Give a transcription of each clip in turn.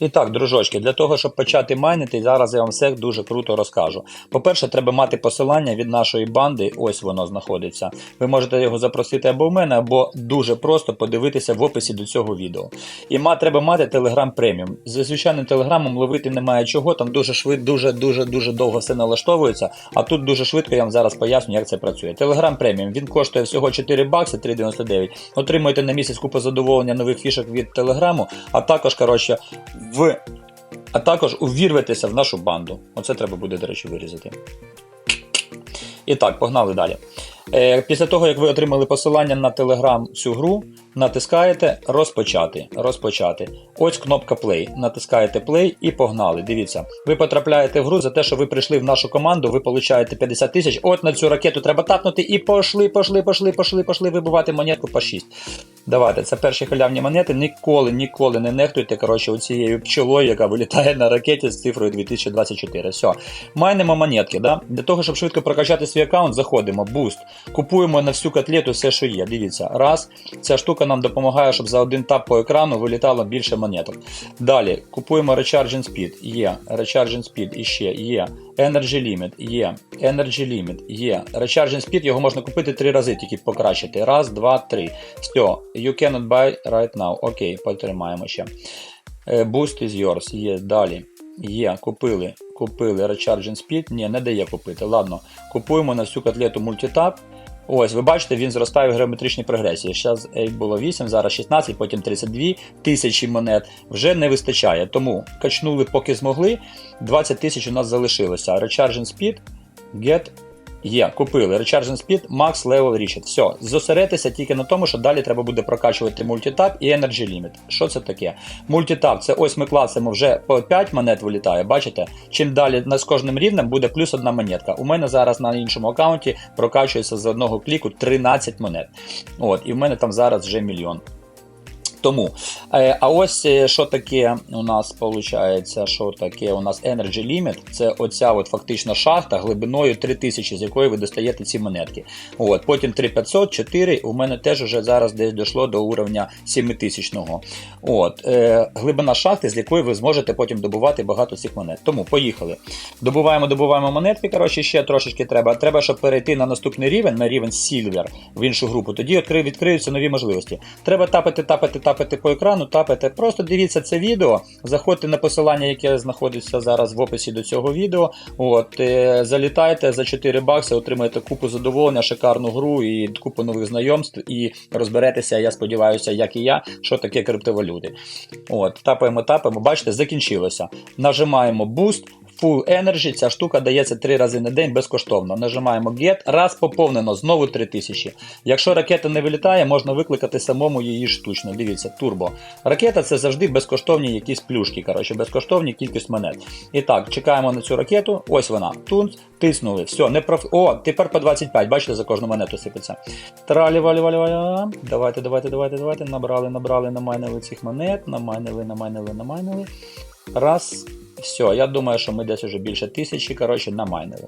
І так, дружочки, для того, щоб почати майнити, зараз я вам все дуже круто розкажу. По-перше, треба мати посилання від нашої банди, ось воно знаходиться. Ви можете його запросити або в мене, або дуже просто подивитися в описі до цього відео. І ма, треба мати Telegram преміум. За звичайним телеграмом ловити немає чого, там дуже швидко, дуже дуже дуже довго все налаштовується. А тут дуже швидко я вам зараз поясню, як це працює. Telegram преміум він коштує всього 4 бакси 3,99. Отримуєте на місяць купу задоволення нових фішок від Телеграму, а також, коротше, в. А також увірветеся в нашу банду. Оце треба буде, до речі, вирізати. І так, погнали далі. Е, після того, як ви отримали посилання на Telegram цю гру, натискаєте розпочати. розпочати. Ось кнопка Play. Натискаєте Play і погнали. Дивіться, ви потрапляєте в гру за те, що ви прийшли в нашу команду, ви получаєте 50 тисяч. От на цю ракету треба тапнути і пошли, пошли, пошли, пошли, пошли вибивати монетку по 6. Давайте, це перші халявні монети. Ніколи, ніколи не нехтуйте коротше, оцією пчелою, яка вилітає на ракеті з цифрою 2024. Все. Майнемо монетки. Да? Для того, щоб швидко прокачати свій аккаунт, заходимо, буст. Купуємо на всю котлету все, що є. Дивіться, раз. Ця штука нам допомагає, щоб за один тап по екрану вилітало більше монеток. Далі купуємо Recharging Speed. Є. Recharging Speed іще є. Energy Limit є. Energy Limit є. Recharging Speed його можна купити три рази, тільки покращити. Раз, два, три. Все. You cannot buy right now. Окей, потримаємо ще. Е, Boost is yours. Є. Далі. Є, купили. Купили Recharging Speed. Ні, не дає купити. Ладно, купуємо на всю котлету мультитап. Ось, ви бачите, він зростає в геометричній прогресії. Зараз було 8, зараз 16, потім 32 тисячі монет. Вже не вистачає. Тому качнули, поки змогли. 20 тисяч у нас залишилося. Recharging Speed, Get. Є, купили. Recharging Speed, Max Level Reached. Все, зосередьтеся тільки на тому, що далі треба буде прокачувати мультитап і Energy Limit. Що це таке? Мультитап це ось ми клацаємо вже по 5 монет вилітає, бачите? Чим далі з кожним рівнем буде плюс одна монетка. У мене зараз на іншому аккаунті прокачується з одного кліку 13 монет. От, І в мене там зараз вже мільйон. Тому, е, а ось е, що таке у нас виходить, що таке у нас Energy Limit, це оця от фактично шахта глибиною 3000, з якої ви достаєте ці монетки. От, Потім 3500, 4, у мене теж вже зараз десь дійшло до уровня 7000. От, е, Глибина шахти, з якої ви зможете потім добувати багато цих монет. Тому поїхали. Добуваємо, добуваємо монетки. Коротше, ще трошечки треба. Треба, щоб перейти на наступний рівень, на рівень Silver в іншу групу. Тоді відкриються нові можливості. Треба тапати, тапати, тапати по екрану, тапати. Просто дивіться це відео, заходьте на посилання, яке знаходиться зараз в описі до цього відео. От, е, залітайте за 4 бакси, отримаєте купу задоволення, шикарну гру і купу нових знайомств, і розберетеся, я сподіваюся, як і я, що таке криптовалюти. От, тапаємо, тапаємо, бачите, закінчилося. Нажимаємо Boost. Full Energy, ця штука дається 3 рази на день безкоштовно. Нажимаємо Get, раз поповнено, знову 3000. Якщо ракета не вилітає, можна викликати самому її штучно. Дивіться, турбо. Ракета це завжди безкоштовні якісь плюшки, коротше, безкоштовні кількість монет. І так, чекаємо на цю ракету. Ось вона. Тунц, тиснули. Все, не проф... О, тепер по 25, бачите, за кожну монету сипеться. Тралі, валі, валі, валі. Давайте, давайте, давайте, давайте. Набрали, набрали, намайнили цих монет, намайнили, намайнили, намайнили. Раз. Все, я думаю, що ми десь вже більше тисячі коротше, намайнили.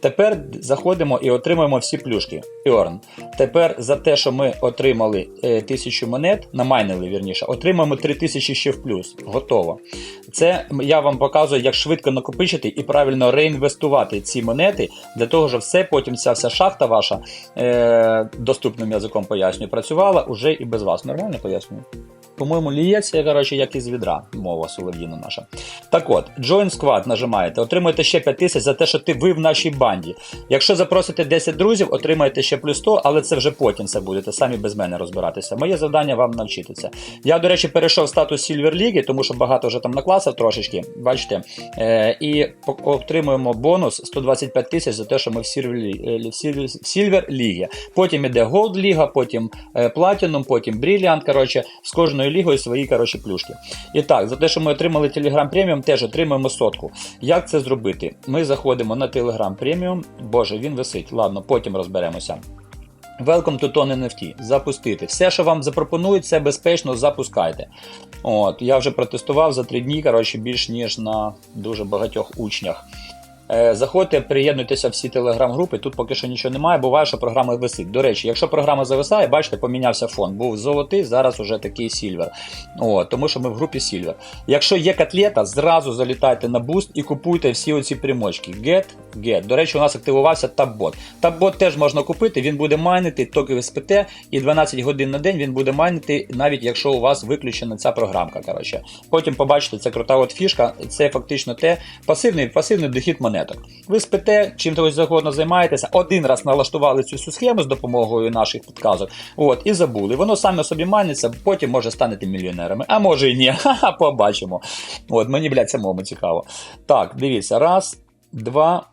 Тепер заходимо і отримуємо всі плюшки. Earn. Тепер за те, що ми отримали е, тисячу монет, намайнили вірніше, отримаємо 3000 ще в плюс. Готово. Це я вам показую, як швидко накопичити і правильно реінвестувати ці монети для того, щоб все потім ця вся шахта ваша е, доступним язиком пояснюю, працювала уже і без вас. Нормально пояснюю? По-моєму, ліється, коротше, як із відра, мова солов'їна наша. Так от, Join Squad нажимаєте, отримуєте ще 5 тисяч за те, що ти ви в нашій банді. Якщо запросите 10 друзів, отримаєте ще плюс 100, але це вже потім це будете самі без мене розбиратися. Моє завдання вам навчити це. Я, до речі, перейшов в статус Silver Ліги, тому що багато вже там накласав трошечки, бачите. Е, і отримуємо бонус 125 тисяч за те, що ми в Silver, Лі- е, Потім іде Gold Ліга, потім е, Platinum, потім Brilliant. Коротше, з кожною лігою свої коротше, плюшки. І так, за те, що ми отримали Telegram Premium, теж отримуємо сотку. Як це зробити? Ми заходимо на Telegram Premium. Боже, він висить. Ладно, потім розберемося. Welcome to Tone NFT. Запустити. Все, що вам запропонують, це безпечно, запускайте. От, я вже протестував за 3 дні, коротше, більш ніж на дуже багатьох учнях. Е, заходьте, приєднуйтеся всі телеграм-групи. Тут поки що нічого немає. Буває, що програма висить. До речі, якщо програма зависає, бачите, помінявся фон. Був золотий, зараз уже такий сільвер. О, Тому що ми в групі сільвер. Якщо є котлета, зразу залітайте на буст і купуйте всі оці примочки. Get, get. До речі, у нас активувався таббот. Таббот теж можна купити, він буде майнити токи СПТ, і 12 годин на день він буде майнити, навіть якщо у вас виключена ця програмка. коротше. Потім побачите, це крута от фішка, це фактично те пасивний пасивний дохід монет монеток. Ви спите, чим то загодно займаєтеся, один раз налаштували цю всю схему з допомогою наших підказок. От, і забули. Воно саме собі маниться, потім може станете мільйонерами. А може і ні. Ха-ха, побачимо. От, мені, блядь, самому цікаво. Так, дивіться, раз, два,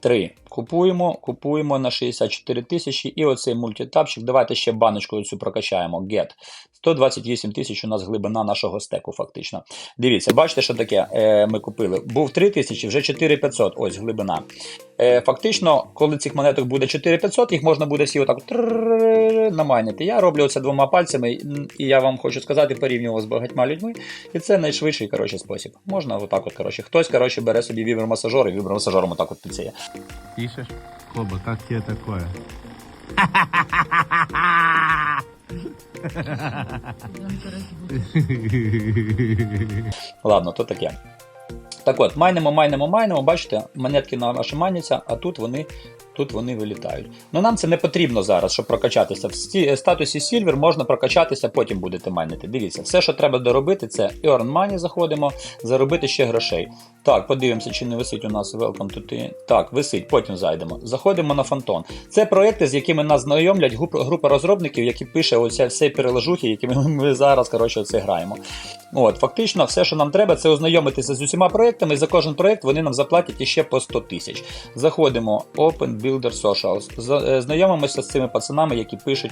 три. Купуємо, купуємо на 64 тисячі. І оцей мультитапчик. Давайте ще баночку цю прокачаємо. Get. 128 тисяч у нас глибина нашого стеку, фактично. Дивіться, бачите, що таке е, ми купили. Був 3 тисячі, вже 4500. Ось глибина. Е, Фактично, коли цих монеток буде 4500, їх можна буде всі отак намайнити. Я роблю це двома пальцями, і я вам хочу сказати, порівнював з багатьма людьми. І це найшвидший коротше, спосіб. Можна отак от, коротше. Хтось коротше, бере собі вібромасажор і вібромасажором отак от піцеє. Пишешь? Коба, как тебе такое? Ладно, то таке. Так от, майнимо, майнимо, майнимо, бачите, монетки на наші майняться, а тут вони, тут вони вилітають. Ну нам це не потрібно зараз, щоб прокачатися. В статусі Silver можна прокачатися, потім будете майнити. Дивіться, все, що треба доробити, це Earn Money заходимо, заробити ще грошей. Так, подивимося, чи не висить у нас Welcome to T. Так, висить, потім зайдемо. Заходимо на Фантон. Це проекти, з якими нас знайомлять груп- група розробників, які пише оця все переложухи, якими ми зараз коротше, оце граємо. От, фактично, все, що нам треба, це ознайомитися з усіма проектами. І за кожен проект вони нам заплатять іще по 100 тисяч. Заходимо Open Builder Socials. Е, Знайомимося з цими пацанами, які пишуть.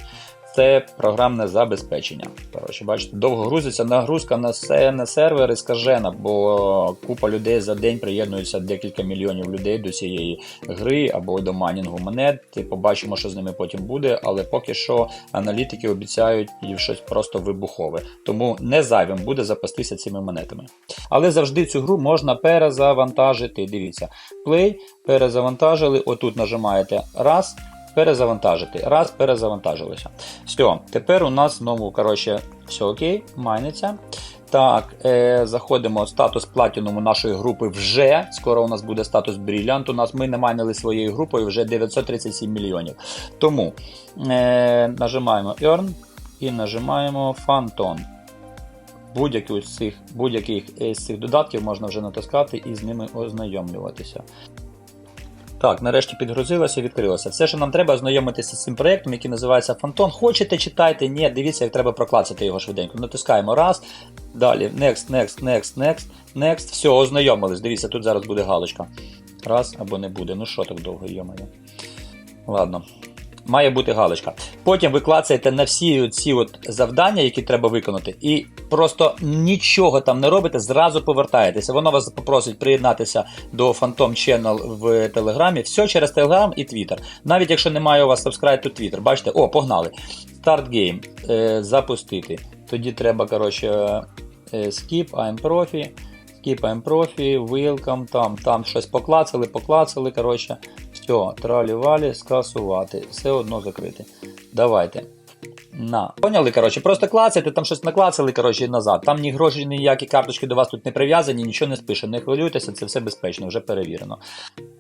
Це програмне забезпечення. Коротше, бачите, довго грузиться нагрузка на, се- на сервери скажена, бо купа людей за день приєднуються декілька мільйонів людей до цієї гри або до майнінгу монет. І побачимо, що з ними потім буде. Але поки що аналітики обіцяють щось просто вибухове. Тому не зайвим буде запастися цими монетами. Але завжди цю гру можна перезавантажити. Дивіться, play, перезавантажили. Отут нажимаєте раз. Перезавантажити. Раз, перезавантажилося. Все, тепер у нас знову, коротше, все окей, майниться. Так, е, заходимо статус Platinum нашої групи вже. Скоро у нас буде статус Brilliant. У нас ми не майнили своєю групою вже 937 мільйонів. Тому е, нажимаємо Earn і нажимаємо Phantom. Будь-який будь-яких з цих додатків можна вже натискати і з ними ознайомлюватися. Так, нарешті підгрузилося відкрилося. Все, що нам треба, ознайомитися з цим проєктом, який називається Фантон. Хочете, читайте, ні, дивіться, як треба проклацати його швиденько. Натискаємо раз. Далі, next, next, next, next, next. Все, ознайомились. Дивіться, тут зараз буде галочка. Раз або не буде. Ну що так довго, йомає. Ладно. Має бути галочка. Потім ви клацаєте на всі ці от завдання, які треба виконати, і просто нічого там не робите, зразу повертаєтеся. Воно вас попросить приєднатися до Phantom Channel в Телеграмі. Все через Телеграм і Twitter. Навіть якщо немає у вас to Twitter, бачите, о, погнали. Start game. Е, запустити. Тоді треба, коротше, е, skip, I'm profi. Skip I'm profi, welcome, там, там щось поклацали, поклацали, коротше. Все, тралі-валі, скасувати. Все одно закрити. Давайте. На. Поняли, коротше, просто клацайте, там щось наклацали, коротше, назад. Там ні гроші, ніякі карточки до вас тут не прив'язані, нічого не спише. Не хвилюйтеся, це все безпечно, вже перевірено.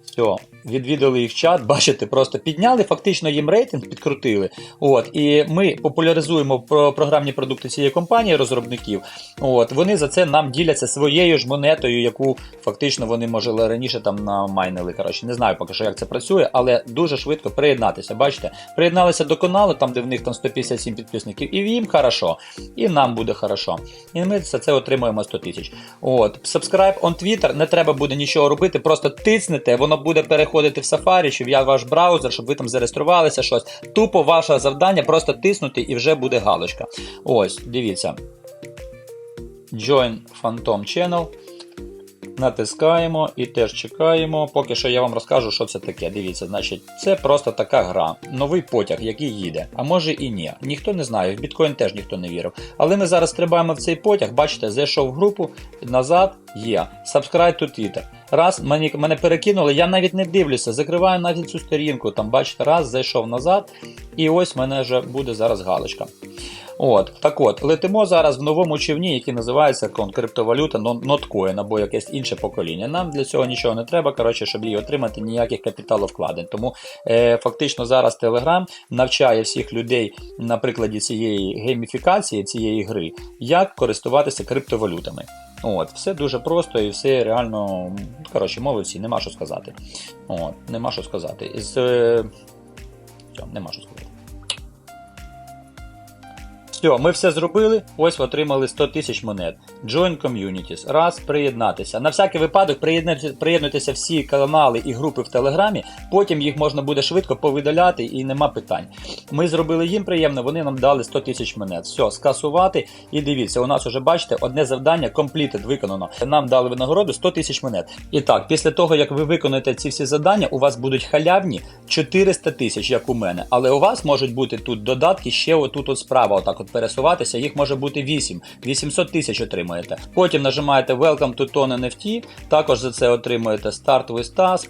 Все, відвідали їх чат, бачите, просто підняли, фактично їм рейтинг підкрутили. От, і ми популяризуємо про програмні продукти цієї компанії, розробників. От, вони за це нам діляться своєю ж монетою, яку фактично вони може раніше там намайнили. Коротше, не знаю поки що, як це працює, але дуже швидко приєднатися. Бачите, приєдналися до каналу, там де в них там 157 підписників, і їм хорошо, і нам буде хорошо. І ми за це отримуємо 100 тисяч. От, subscribe on Twitter, не треба буде нічого робити, просто тиснете, воно буде переходити в Safari, чи в ваш браузер, щоб ви там зареєструвалися щось. Тупо ваше завдання просто тиснути і вже буде галочка. Ось, дивіться. Join Phantom Channel. Натискаємо і теж чекаємо. Поки що я вам розкажу, що це таке. Дивіться, значить, це просто така гра, новий потяг, який їде. А може і ні. Ніхто не знає, в біткоін теж ніхто не вірив. Але ми зараз стрибаємо в цей потяг, бачите, зайшов в групу, назад, Є. Subscribe to Twitter. Раз, мені, мене перекинули, я навіть не дивлюся, закриваю навіть цю сторінку. Там, бачите, раз, зайшов назад, і ось в мене вже буде зараз галочка. От, так от, летимо зараз в новому човні, який називається криптовалюта Notcoin або якесь інше покоління. Нам для цього нічого не треба, коротше, щоб її отримати, ніяких капіталовкладень. Тому е, фактично зараз Telegram навчає всіх людей на прикладі цієї гейміфікації, цієї гри, як користуватися криптовалютами. От, все дуже просто і все реально, коротше, мови всі, нема що сказати. От, нема що сказати. Е, все, нема що сказати. Все, ми все зробили. Ось отримали 100 тисяч монет. Join Communities. Раз, приєднатися. На всякий випадок приєднуйтеся, всі канали і групи в Телеграмі, потім їх можна буде швидко повидаляти і нема питань. Ми зробили їм приємно, вони нам дали 100 тисяч монет. Все, скасувати. І дивіться, у нас уже бачите, одне завдання completed, виконано. Нам дали винагороду 100 тисяч монет. І так, після того, як ви виконаєте ці всі завдання, у вас будуть халявні 400 тисяч, як у мене. Але у вас можуть бути тут додатки ще отут от справа, отак от пересуватися. Їх може бути 8. 800 тисяч отримаєте. Потім нажимаєте Welcome to Ton NFT, також за це отримуєте Start with Task.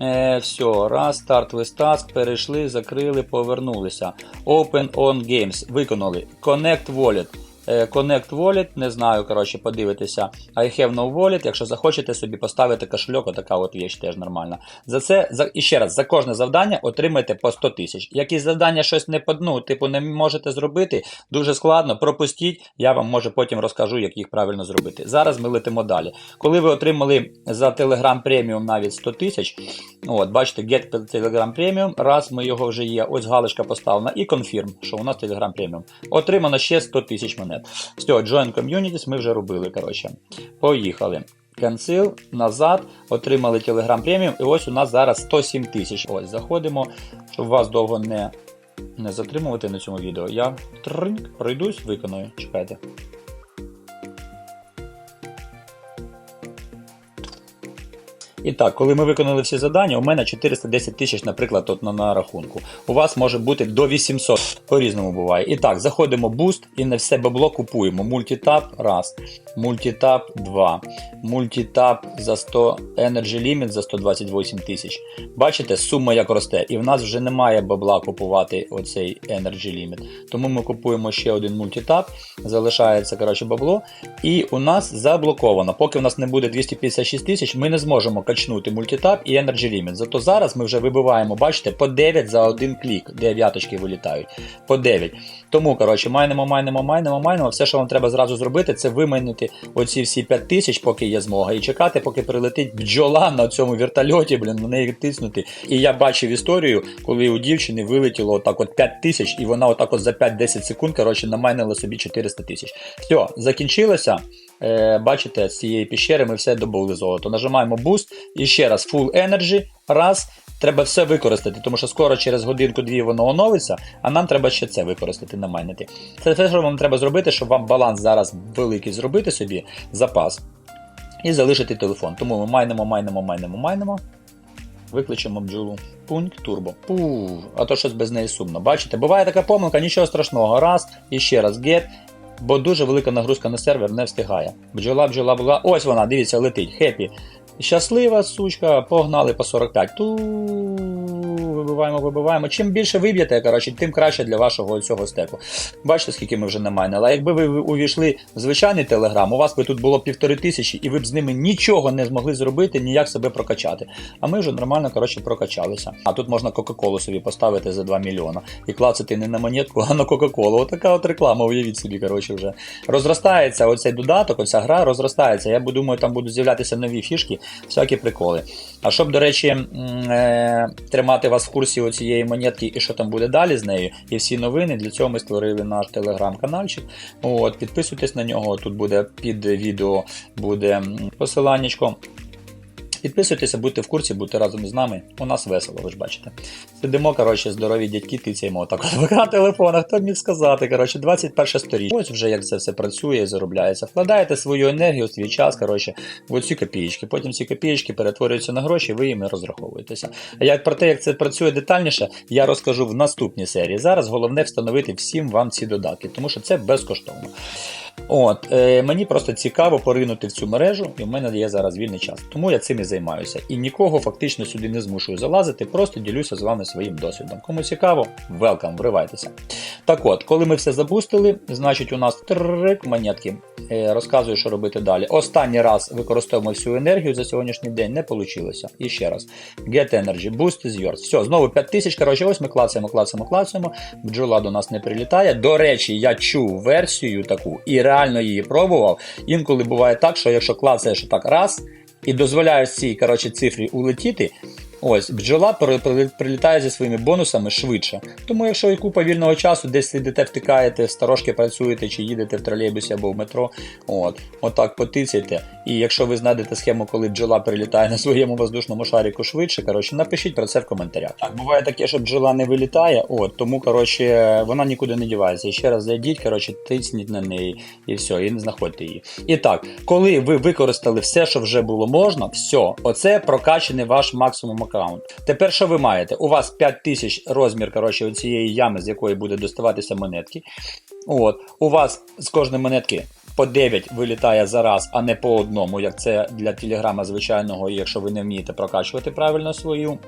Е, все, раз, Start with Task, перейшли, закрили, повернулися. Open on Games, виконали. Connect Wallet. Е, Connect Wallet, не знаю, коротше, подивитися. I have no wallet, якщо захочете собі поставити кошельок, отака от віч теж нормальна. За це, за, і ще раз, за кожне завдання отримайте по 100 тисяч. Якісь завдання щось не по- ну, типу, не можете зробити, дуже складно, пропустіть, я вам може потім розкажу, як їх правильно зробити. Зараз ми летимо далі. Коли ви отримали за Telegram Premium навіть 100 тисяч, от, бачите, Get Telegram Premium, раз ми його вже є, ось галочка поставлена, і Confirm, що у нас Telegram Premium. Отримано ще 100 тисяч монет. Все, Join Communities ми вже робили. коротше. Поїхали. Cancel, назад, отримали Telegram преміум, і ось у нас зараз 107 тисяч. Ось, заходимо, щоб вас довго не, не затримувати на цьому відео. Я тринк, пройдусь, виконую. Чекайте. І так, коли ми виконали всі завдання, у мене 410 тисяч, наприклад, тут на, на рахунку. У вас може бути до 800, по-різному буває. І так, заходимо в Boost і на все бабло купуємо. Мультитап раз, мультитап 2, мультитап за 100 Energy Limit за 128 тисяч. Бачите, сума як росте. І в нас вже немає бабла купувати оцей Energy Limit. Тому ми купуємо ще один мультитап, залишається коротше бабло. І у нас заблоковано. Поки у нас не буде 256 тисяч, ми не зможемо качнути мультитап і Energy Limit. Зато зараз ми вже вибиваємо, бачите, по 9 за один клік. Дев'яточки вилітають. По 9. Тому, коротше, майнемо, майнемо, майнемо, майнемо. Все, що вам треба зразу зробити, це вимайнити оці всі 5 тисяч, поки є змога, і чекати, поки прилетить бджола на цьому вертольоті, блін, на неї тиснути. І я бачив історію, коли у дівчини вилетіло отак от 5 тисяч, і вона отак от за 5-10 секунд, коротше, намайнила собі 400 тисяч. Все, закінчилося. Е, бачите, з цієї піщери ми все добули золото. Нажимаємо Boost і ще раз Full Energy. Раз. Треба все використати, тому що скоро через годинку-дві воно оновиться, а нам треба ще це використати, намайнити. Це все, що вам треба зробити, щоб вам баланс зараз великий зробити собі, запас, і залишити телефон. Тому ми майнемо, майнемо, майнемо, майнемо. Викличемо бджолу. Пункт турбо. Пу, а то щось без неї сумно. Бачите, буває така помилка, нічого страшного. Раз, і ще раз get. Бо дуже велика нагрузка на сервер не встигає. Бджола, бджола, бджола. Ось вона, дивіться, летить. Хеппі. Щаслива сучка, погнали по 45. Ту вибиваємо, вибиваємо. Чим більше виб'єте, коротше, тим краще для вашого цього стеку. Бачите, скільки ми вже намайнили. А якби ви увійшли в звичайний телеграм, у вас би тут було півтори тисячі, і ви б з ними нічого не змогли зробити, ніяк себе прокачати. А ми вже нормально коротше, прокачалися. А тут можна Кока-Колу собі поставити за 2 мільйона і клацати не на монетку, а на Кока-Колу. Отака от реклама, уявіть собі, коротше, вже. Розростається оцей додаток, оця гра розростається. Я думаю, там будуть з'являтися нові фішки, всякі приколи. А щоб, до речі, е, тримати вас в курсі цієї монетки і що там буде далі з нею, і всі новини, для цього ми створили наш телеграм-каналчик. От, підписуйтесь на нього, тут буде під відео буде посиланнячко. Підписуйтеся, будьте в курсі, будьте разом з нами. У нас весело, ви ж бачите. Сидимо, коротше, здорові дядьки, тицяємо отак от на телефонах. Хто міг сказати? Коротше, 21 сторіччя. Ось вже як це все працює і заробляється. Вкладаєте свою енергію, свій час, коротше, в оці копієчки. Потім ці копієчки перетворюються на гроші, ви їми розраховуєтеся. А як про те, як це працює детальніше, я розкажу в наступній серії. Зараз головне встановити всім вам ці додатки, тому що це безкоштовно. От, е, мені просто цікаво поринути в цю мережу, і в мене є зараз вільний час. Тому я цим і займаюся. І нікого фактично сюди не змушую залазити, просто ділюся з вами своїм досвідом. Кому цікаво, велкам, вривайтеся. Так от, коли ми все запустили, значить у нас трик монетки. Е, розказую, що робити далі. Останній раз використовуємо всю енергію за сьогоднішній день, не вийшло. І ще раз. Get Energy, Boost is yours. Все, знову 5000. Коротше, ось ми клацаємо, клацаємо, клацаємо. Бджола до нас не прилітає. До речі, я чув версію таку і реально її пробував. Інколи буває так, що якщо клацаєш так раз і дозволяєш цій коротше, цифрі улетіти. Ось бджола при- при- прилітає зі своїми бонусами швидше. Тому, якщо і купа вільного часу, десь сидите, втикаєте, сторожки працюєте чи їдете в тролейбусі або в метро, от, отак потицяйте. І якщо ви знайдете схему, коли бджола прилітає на своєму воздушному шарику швидше, коротше, напишіть про це в коментарях. Так, буває таке, що бджола не вилітає, от, тому коротше, вона нікуди не дівається. І ще раз зайдіть, коротше, тисніть на неї і все, і не знаходьте її. І так, коли ви використали все, що вже було можна, все, оце прокачаний ваш максимум аккаунт. Тепер що ви маєте? У вас 5000 розмір коротше, цієї ями, з якої буде доставатися монетки. От, у вас з кожної монетки. По 9 вилітає за раз, а не по одному, як це для телеграма звичайного, якщо ви не вмієте прокачувати правильно свою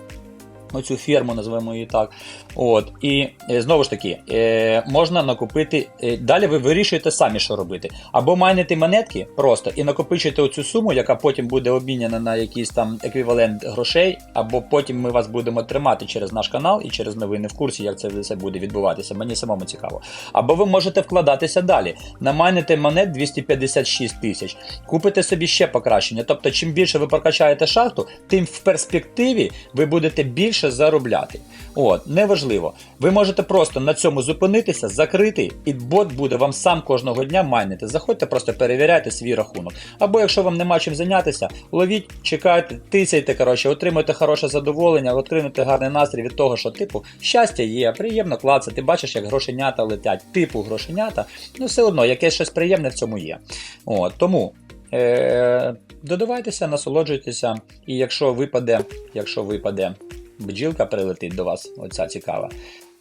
оцю ферму, називаємо її так. От, і е, знову ж таки, е, можна накопити. Е, далі ви вирішуєте самі, що робити. Або майнити монетки просто і накопичуєте оцю суму, яка потім буде обміняна на якийсь там еквівалент грошей, або потім ми вас будемо тримати через наш канал і через новини в курсі, як це все буде відбуватися. Мені самому цікаво. Або ви можете вкладатися далі. Намайните монет 256 тисяч, купите собі ще покращення. Тобто, чим більше ви прокачаєте шахту, тим в перспективі ви будете більше заробляти. От, неважливо. Ви можете просто на цьому зупинитися, закрити, і бот буде вам сам кожного дня майнити. Заходьте, просто перевіряйте свій рахунок. Або якщо вам нема чим зайнятися, ловіть, чекайте, тисяйте, коротше, отримуйте хороше задоволення, отримуйте гарний настрій від того, що типу щастя є, приємно клацати, бачиш, як грошенята летять, типу грошенята, ну все одно, якесь щось приємне в цьому є. От, тому. Е- додавайтеся, насолоджуйтеся, і якщо випаде, якщо випаде бджілка прилетить до вас, оця цікава.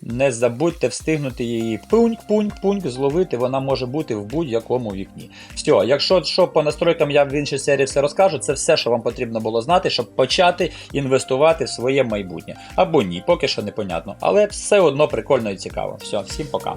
Не забудьте встигнути її пуньк-пуньк-пуньк зловити, вона може бути в будь-якому вікні. Все, якщо що по настройкам я в іншій серії все розкажу, це все, що вам потрібно було знати, щоб почати інвестувати в своє майбутнє. Або ні, поки що непонятно. Але все одно прикольно і цікаво. Все, всім пока.